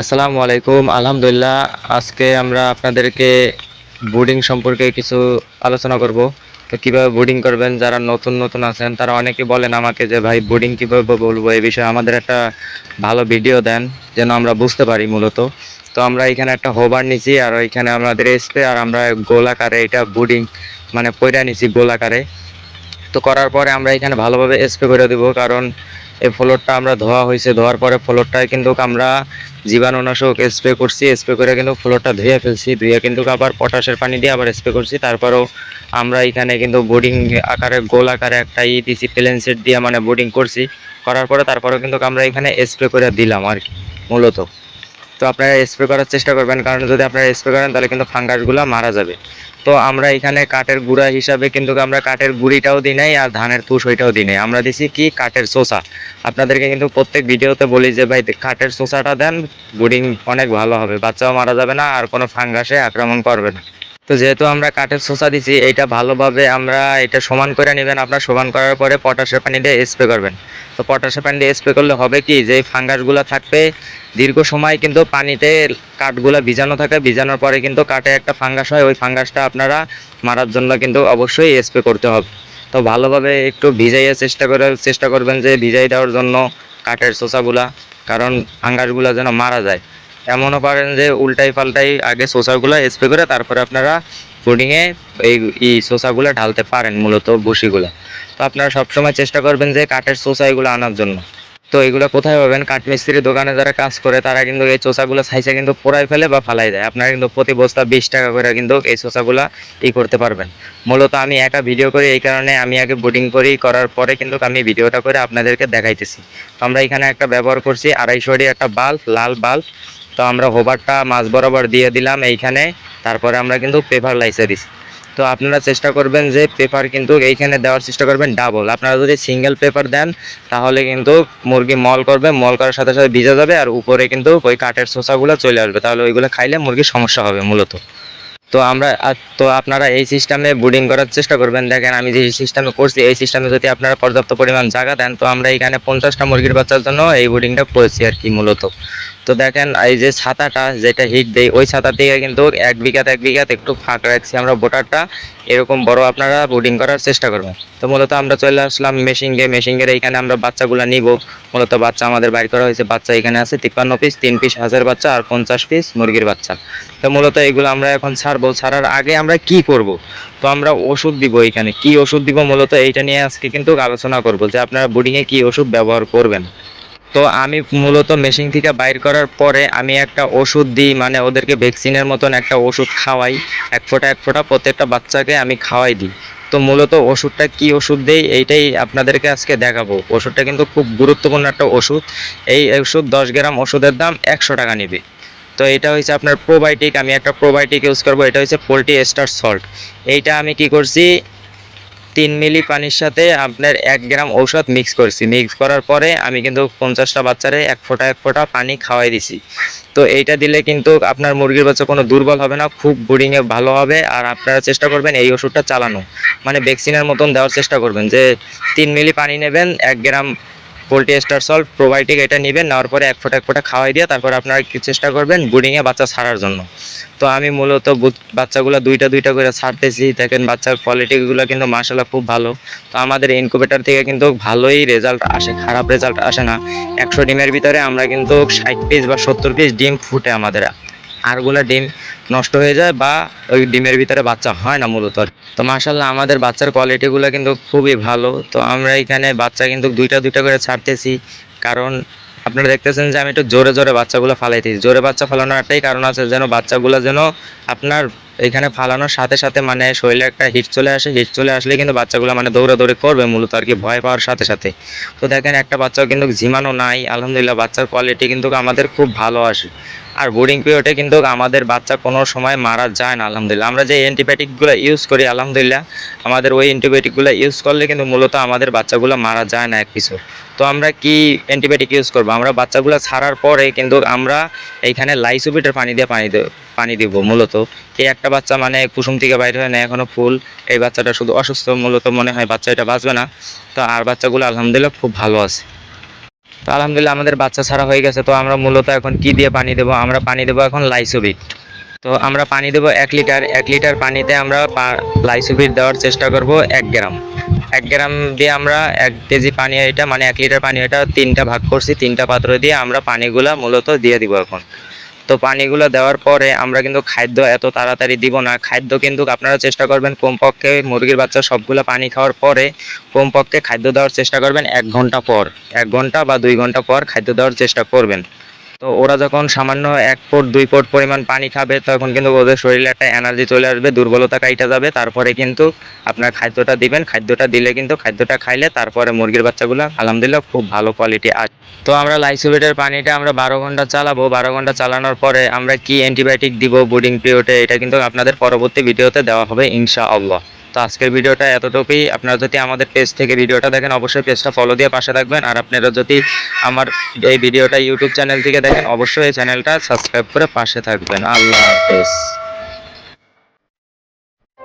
আসসালামু আলাইকুম আলহামদুলিল্লাহ, আজকে আমরা আপনাদেরকে বোর্ডিং সম্পর্কে কিছু আলোচনা করব। তো কীভাবে বোর্ডিং করবেন, যারা নতুন নতুন আছেন, তারা অনেকে বলেন আমাকে যে, ভাই, বোর্ডিং কীভাবে বলব? এই বিষয়ে আমাদের একটা ভালো ভিডিও দেন, যেন আমরা বুঝতে পারি মূলত। তো আমরা এখানে একটা হোবার নিছি, আর এখানে আমাদের স্প্রে, আর আমরা গোলাকারে এটা বোর্ডিং মানে পয়রা নিছি গোল আকারে তো করার পরে আমরা এখানে ভালোভাবে স্প্রে করে দেবো, কারণ এই ফ্লোরটা আমরা ধোয়া হয়েছে, ধোয়ার পরে ফ্লোরটায় কিন্তু আমরা জীবাণুনাশক স্প্রে করছি স্প্রে করে কিন্তু ফ্লোরটা ধুয়ে ফেলছি, ধুয়ে কিন্তু আবার পটাশের পানি দিয়ে আবার স্প্রে করছি। তারপরেও আমরা এখানে কিন্তু বোর্ডিং আকারে, গোল আকারে একটা ই দিছি প্লেন সেট দিয়ে মানে বোর্ডিং করছি। করার পরে তারপরেও কিন্তু আমরা এখানে স্প্রে করে দিলাম আর কি, মূলত। তো আপনারা স্প্রে করার চেষ্টা করবেন, কারণ যদি আপনারা স্প্রে করেন তাহলে কিন্তু ফাঙ্গাসগুলো মারা যাবে। তো আমরা এখানে কাঠের গুঁড়া হিসাবে কিন্তু আমরা কাঠের গুঁড়িটাও দিই নাই আর ধানের তুষ ওইটাও দিই নাই। আমরা দিছি কি কাঠের শোষা আপনাদেরকে কিন্তু প্রত্যেক ভিডিওতে বলি যে, ভাই, কাঠের শোষাটা দেন বোর্ডিং অনেক ভালো হবে, বাচ্চাও মারা যাবে না আর কোনো ফাঙ্গাসে আক্রমণ করবে না। তো যেহেতু আমরা কাঠের শোষা দিছি এটা ভালোভাবে আমরা এটা সমান করে নেবেন। আপনার সমান করার পরে পটাশের পানি দিয়ে স্প্রে করবেন। তো পটাশের পানি দিয়ে স্প্রে করলে হবে কি? যে ফাঙ্গাসগুলো থাকবে, দীর্ঘ সময় কিন্তু পানিতে কাঠগুলো ভিজানো থাকে। ভিজানোর পরে কিন্তু কাঠে একটা ফাঙ্গাস হয়, ওই ফাঙ্গাসটা আপনারা মারার জন্য কিন্তু অবশ্যই স্প্রে করতে হবে। তো ভালোভাবে একটু ভিজাইয়ে চেষ্টা করে, চেষ্টা করবেন যে ভিজাই দেওয়ার জন্য কাঠের শোষাগুলা, কারণ ফাঙ্গাসগুলো যেন মারা যায়। এমনও পারেন যে উল্টাই পাল্টাই আগে শোষাগুলো স্প্রে করে তারপরে আপনারা ফুডিংয়ে এই ই শোষাগুলো ঢালতে পারেন, মূলত বসিগুলো তো আপনারা সবসময় চেষ্টা করবেন যে কাঠের শোষা এগুলো আনার জন্য। তো এগুলো কোথায় পাবেন? কাঠমিস্ত্রির দোকানে যারা কাজ করে, তারা কিন্তু এই চোষাগুলো সাইজে কিন্তু পোড়াই ফেলে বা ফালাই দেয়। আপনারা কিন্তু প্রতি বস্তা বিশ টাকা করে কিন্তু এই চোষাগুলো ই করতে পারবেন। মূলত আমি একা ভিডিও করি, এই কারণে আমি আগে বোটিং করি, করার পরে কিন্তু আমি ভিডিওটা করে আপনাদেরকে দেখাইতেছি। আমরা এখানে একটা ব্যবহার করছি আড়াইশোটি একটা বাল্ব, লাল বাল্ব। তো আমরা হোবারটা মাছ বরাবর দিয়ে দিলাম এইখানে, তারপরে আমরা কিন্তু পেপার লাইসে দিছি। তো আপনারা চেষ্টা করবেন যে পেপার কিন্তু এইখানে দেওয়ার চেষ্টা করবেন ডাবল আপনারা যদি সিঙ্গেল পেপার দেন, তাহলে কিন্তু মুরগি মল করবে, মল করার সাথে সাথে ভিজে যাবে আর উপরে কিন্তু ওই কাঠের শোষাগুলো চলে আসবে। তাহলে ওইগুলো খাইলে মুরগির সমস্যা হবে মূলত। তো আমরা তো আপনারা এই সিস্টেমে বুডিং করার চেষ্টা করবেন। দেখেন আমি যে সিস্টেমে করছি, এই সিস্টেমে যদি আপনারা পর্যাপ্ত পরিমাণ জায়গা দেন, তো আমরা এখানে পঞ্চাশটা মুরগির বাচ্চার জন্য এই বুডিংটা করেছি আর কি মূলত। তো দেখেন, এই যে ছাতাটা যেটা হিট দেয়, ওই ছাতা থেকে কিন্তু এক বিঘাতে এক বিঘাতে একটু ফাঁক রাখছি আমরা বোটারটা এরকম বড় আপনারা বোর্ডিং করার চেষ্টা করবেন। তো মূলত আমরা চলে আসলাম মেশিংয়ে মেশিংয়ের এইখানে আমরা বাচ্চাগুলো নিব। মূলত বাচ্চা আমাদের বাইর করা হয়েছে, বাচ্চা এখানে আছে তিপ্পান্ন পিস তিন পিস হাজার বাচ্চা আর পঞ্চাশ পিস মুরগির বাচ্চা। তো মূলত এগুলো আমরা এখন ছাড়বো। ছাড়ার আগে আমরা কি করব? তো আমরা ওষুধ দিব এখানে। কি ওষুধ দিব? মূলত এইটা নিয়ে আজকে কিন্তু আলোচনা করব যে আপনারা বোর্ডিংয়ে কি ওষুধ ব্যবহার করবেন। তো আমি মূলত মেশিন থেকে বাইর করার পরে আমি একটা ওষুধ দিই মানে ওদেরকে ভ্যাকসিনের মতন একটা ওষুধ খাওয়াই। এক ফোঁটা এক ফোঁটা প্রত্যেকটা বাচ্চাকে আমি খাওয়াই দিই। তো মূলত ওষুধটা কি ওষুধ দেই, এইটাই আপনাদেরকে আজকে দেখাবো। ওষুধটা কিন্তু খুব গুরুত্বপূর্ণ একটা ওষুধ। এই ওষুধ দশ গ্রাম ওষুধের দাম একশো টাকা নেবে। তো এটা হচ্ছে আপনার প্রোবায়োটিক আমি একটা প্রোবায়োটিক ইউজ করব, এটা হচ্ছে পোলট্রি স্টার সল্ট এইটা আমি কি করছি তিন মিলি পানির সাথে আপনার এক গ্রাম ঔষধ মিক্স করছি। মিক্স করার পরে আমি কিন্তু পঞ্চাশটা বাচ্চারে এক ফোঁটা এক ফোঁটা পানি খাওয়াই দিছি। তো এইটা দিলে কিন্তু আপনার মুরগির বাচ্চা কোনো দুর্বল হবে না, খুব ব্রিডিংয়ে ভালো হবে আর আপনারা চেষ্টা করবেন এই ওষুধটা চালানো। মানে ভ্যাকসিনের মতন দেওয়ার চেষ্টা করবেন যে তিন মিলি পানি নেবেন, এক gram poultry star salt probiotic এটা নেবেন, নেওয়ার পরে এক ফোঁটা এক ফোঁটা খাওয়াই দিয়ে তারপর আপনারা চেষ্টা করবেন বোর্ডিংয়ে বাচ্চা ছাড়ার জন্য। তো আমি মূলত বাচ্চাগুলো দুইটা দুইটা করে ছাড়তেছি। দেখেন বাচ্চার কোয়ালিটিগুলো কিন্তু মাসাল্লাহ খুব ভালো। তো আমাদের ইনকুবেটার থেকে কিন্তু ভালোই রেজাল্ট আসে, খারাপ রেজাল্ট আসে না। একশো ডিমের ভিতরে আমরা কিন্তু ষাট পিস বা সত্তর পিস ডিম ফুটে আমাদের। আরগুলো ডিম নষ্ট হয়ে যায় বা ওই ডিমের ভিতরে বাচ্চা হয় না মূলত। তো মাসাল্লাহ আমাদের বাচ্চার কোয়ালিটিগুলো কিন্তু খুবই ভালো। তো আমরা এখানে বাচ্চা কিন্তু দুইটা দুইটা করে ছাড়তেছি। কারণ আপনারা দেখতেছেন যে আমি একটু জোরে জোরে বাচ্চাগুলো ফালাইতেছি। জোরে বাচ্চা ফালানোর একটাই কারণ আছে যেন বাচ্চাগুলো যেন আপনার এখানে ফালানোর সাথে সাথে মানে শরীরে একটা হিট চলে আসে। হিট চলে আসলে কিন্তু বাচ্চাগুলো মানে দৌড়াদৌড়ি করবে মূলত আর কি, ভয় পাওয়ার সাথে সাথে। তো দেখেন একটা বাচ্চাও কিন্তু ঝিমানো নাই। আলহামদুলিল্লাহ বাচ্চার কোয়ালিটি কিন্তু আমাদের খুব ভালো আসে। আর বোর্ডিং পিরিয়ডে কিন্তু আমাদের বাচ্চা কোনো সময় মারা যায় না, আলহামদুলিল্লাহ। আমরা যে অ্যান্টিবায়োটিকগুলো ইউজ করি, আলহামদুলিল্লাহ, আমাদের ওই অ্যান্টিবায়োটিকগুলো ইউজ করলে কিন্তু মূলত আমাদের বাচ্চাগুলো মারা যায় না এক কিছু তো আমরা কি অ্যান্টিবায়োটিক ইউজ করব? আমরা বাচ্চাগুলো ছাড়ার পরে কিন্তু আমরা এইখানে লাইসোবিটের পানি দিয়ে পানি দেব পানি দিব মূলত। এই একটা বাচ্চা মানে কুসুম থেকে বাইরে হয় না এখনও ফুল, এই বাচ্চাটা শুধু অসুস্থ মূলত মনে হয়, বাচ্চা এটা বাঁচবে না। তো আর বাচ্চাগুলো আলহামদুলিল্লাহ খুব ভালো আছে। তো আলহামদুলিল্লাহ আমাদের বাচ্চা ছাড়া হয়ে গেছে, তো আমরা মূলত এখন কি দিয়ে পানি দেবো? আমরা পানি দেবো এখন লাইসোবিট। তো আমরা পানি দেবো এক লিটার এক লিটার পানিতে আমরা লাইসোবিট দেওয়ার চেষ্টা করব এক গ্রাম। এক গ্রাম দিয়ে আমরা এক কেজি পানি এটা মানে এক লিটার পানি এটা তিনটা ভাগ করছি, তিনটা পাত্র দিয়ে আমরা পানিগুলা মূলত দিয়ে দিব এখন। তো পানিগুলো দেওয়ার পরে আমরা কিন্তু খাদ্য এত তাড়াতাড়ি দিব না। খাদ্য কিন্তু আপনারা চেষ্টা করবেন কমপক্ষে মুরগির বাচ্চা সবগুলো পানি খাওয়ার পরে কমপক্ষে খাদ্য দেওয়ার চেষ্টা করবেন এক ঘণ্টা পর। এক ঘণ্টা বা দুই ঘণ্টা পর খাদ্য দেওয়ার চেষ্টা করবেন। তো ওরা যখন সামান্য এক ফুট, দুই ফুট পরিমাণ পানি খাবে, তখন কিন্তু ওদের শরীরে একটা এনার্জি চলে আসবে, দুর্বলতা কাইটা যাবে। তারপরে কিন্তু আপনার খাদ্যটা দিবেন। খাদ্যটা দিলে কিন্তু খাদ্যটা খাইলে তারপরে মুরগির বাচ্চাগুলো আলহামদুলিল্লাহ খুব ভালো কোয়ালিটি আসে তো আমরা লাইসোবিটের পানিটা আমরা বারো ঘণ্টা চালাবো। বারো ঘণ্টা চালানোর পরে আমরা কি অ্যান্টিবায়োটিক দিব বোর্ডিং পিরিয়ডে এটা কিন্তু আপনাদের পরবর্তী ভিডিওতে দেওয়া হবে, ইনশাআল্লাহ। তো আজকের ভিডিওটা এতটুকুই। আপনারা যদি আমাদের পেজ থেকে ভিডিওটা দেখেন, অবশ্যই পেজটা ফলো দিয়ে পাশে থাকবেন। আর আপনারা যদি আমার এই ভিডিওটা ইউটিউব চ্যানেল থেকে দেখেন, অবশ্যই এই চ্যানেলটা সাবস্ক্রাইব করে পাশে থাকবেন। আল্লাহ হাফেজ।